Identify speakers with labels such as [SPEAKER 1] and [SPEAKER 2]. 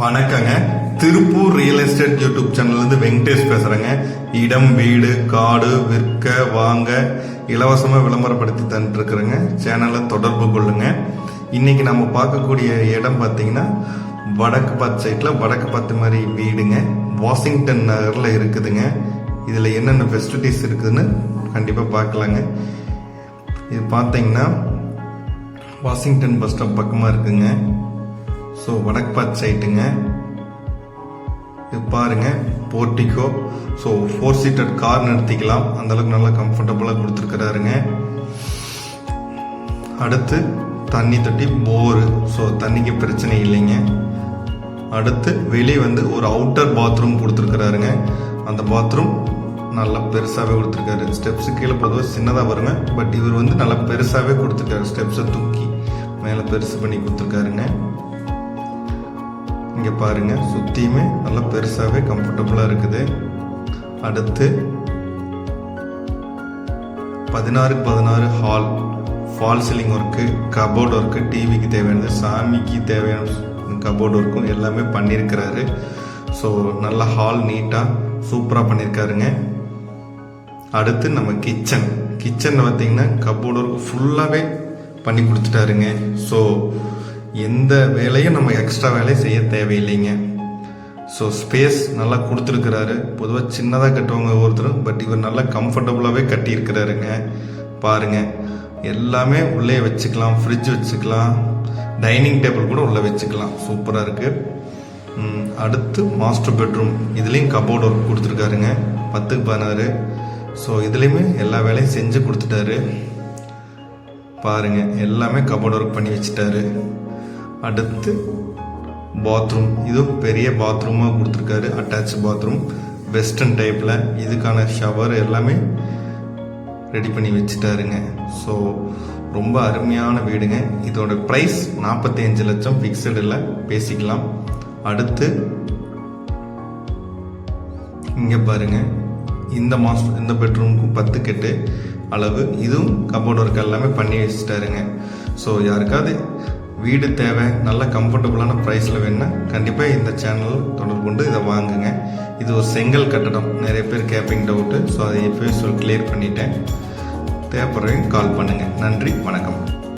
[SPEAKER 1] வணக்கங்க. Tiruppur real estate YouTube சேனல்லேருந்து வெங்கடேஷ் பேசுறேங்க. இடம் வீடு காடு விற்க வாங்க இலவசமா விளம்பரப்படுத்தி தந்துட்டு இருக்கிறேங்க சேனலை தொடர்பு கொள்ளுங்க. இன்னைக்கு நம்ம பார்க்கக்கூடிய இடம் பார்த்தீங்கன்னா வடக்கு பத்து சைட்ல வடக்கு பத்து மாதிரி வீடுங்க. வாஷிங்டன் நகர்ல இருக்குதுங்க. இதுல என்னென்ன ஃபெசிலிட்டிஸ் இருக்குதுன்னு கண்டிப்பா பார்க்கலாங்க. இது பார்த்தீங்கன்னா வாஷிங்டன் பஸ் ஸ்டாப் பக்கமா இருக்குங்க. ஸோ வடக்கு பார்த்து சைட்டுங்க இது பாருங்க portico so four seated car நிறுத்திக்கலாம். அந்த அளவுக்கு நல்லா கம்ஃபர்டபுளாக கொடுத்துருக்கிறாருங்க. அடுத்து தண்ணி தொட்டி போரு ஸோ தண்ணிக்கு பிரச்சனை இல்லைங்க. அடுத்து வெளியே வந்து ஒரு அவுட்டர் பாத்ரூம் கொடுத்துருக்கிறாருங்க. அந்த பாத்ரூம் நல்லா பெருசாகவே கொடுத்துருக்காரு. ஸ்டெப்ஸு கீழே பொதுவாக சின்னதாக வருங்க. பட் இவர் வந்து நல்லா பெருசாகவே கொடுத்துருக்காரு. ஸ்டெப்ஸை தூக்கி மேலே பெருசு பண்ணி கொடுத்துருக்காருங்க. இங்கே பாருங்க சுற்றியுமே நல்லா பெருசாகவே கம்ஃபர்டபுளாக இருக்குது. அடுத்து பதினாறுக்கு பதினாறு hall fall ceiling work cupboard work டிவிக்கு தேவையானது சாமிக்கு தேவையான கபோர்ட் ஒர்க்கும் எல்லாமே பண்ணியிருக்கிறாரு ஸோ நல்ல ஹால் நீட்டாக சூப்பராக பண்ணியிருக்காருங்க அடுத்து நம்ம கிச்சன் கிச்சனில் பார்த்தீங்கன்னா கபோர்டு ஒர்க் ஃபுல்லாகவே பண்ணி கொடுத்துட்டாருங்க. ஸோ எந்த வேலையும் நம்ம எக்ஸ்ட்ரா வேலையை செய்ய தேவையில்லைங்க. ஸோ ஸ்பேஸ் நல்லா கொடுத்துருக்கிறாரு. பொதுவாக சின்னதாக கட்டுவாங்க ஒவ்வொருத்தரும் பட் இவர் நல்லா கம்ஃபர்டபுளாகவே கட்டியிருக்கிறாருங்க. பாருங்க. எல்லாமே உள்ளே வச்சுக்கலாம் ஃப்ரிட்ஜ் வச்சுக்கலாம் டைனிங் டேபிள் கூட உள்ளே வச்சுக்கலாம். சூப்பராக இருக்குது அடுத்து மாஸ்டர் பெட்ரூம் இதுலேயும் கபோர்டு ஒர்க் கொடுத்துருக்காருங்க. பத்துக்கு பதினாறு. ஸோ இதுலேயுமே எல்லா வேலையும் செஞ்சு கொடுத்துட்டாரு. பாருங்க. எல்லாமே கபோர்டு ஒர்க் பண்ணி வச்சுட்டாரு. அடுத்து பாத்ரூம் இதுவும் பெரிய பாத்ரூமாக கொடுத்துருக்காரு. அட்டாச் பாத்ரூம் வெஸ்டர்ன் டைப்பில் இதுக்கான ஷவர் எல்லாமே ரெடி பண்ணி வச்சுட்டாருங்க. ஸோ ரொம்ப அருமையான வீடுங்க. இதோட ப்ரைஸ் நாற்பத்தி அஞ்சு லட்சம் ஃபிக்ஸடில் பேசிக்கலாம். அடுத்து இங்கே பாருங்க. இந்த மாஸ்டர் இந்த பெட்ரூமுக்கும் பத்து கெட்டு அளவு. இதுவும் கபோர்ட் ஒர்க் எல்லாமே பண்ணி வச்சுட்டாருங்க. ஸோ யாருக்காவது வீடு தேவை நல்ல கம்ஃபர்டபுளான ப்ரைஸில் வேணுன்னா கண்டிப்பாக இந்த சேனல் தொடர்பு கொண்டு இதை வாங்குங்க. இது ஒரு செங்கல் கட்டடம். நிறைய பேர் கேப்பிங் டவுட்டு ஸோ அதை இப்போவே சொல் கிளியர் பண்ணிட்டேன். தேவைப்படுறவங்க கால் பண்ணுங்கள் நன்றி வணக்கம்.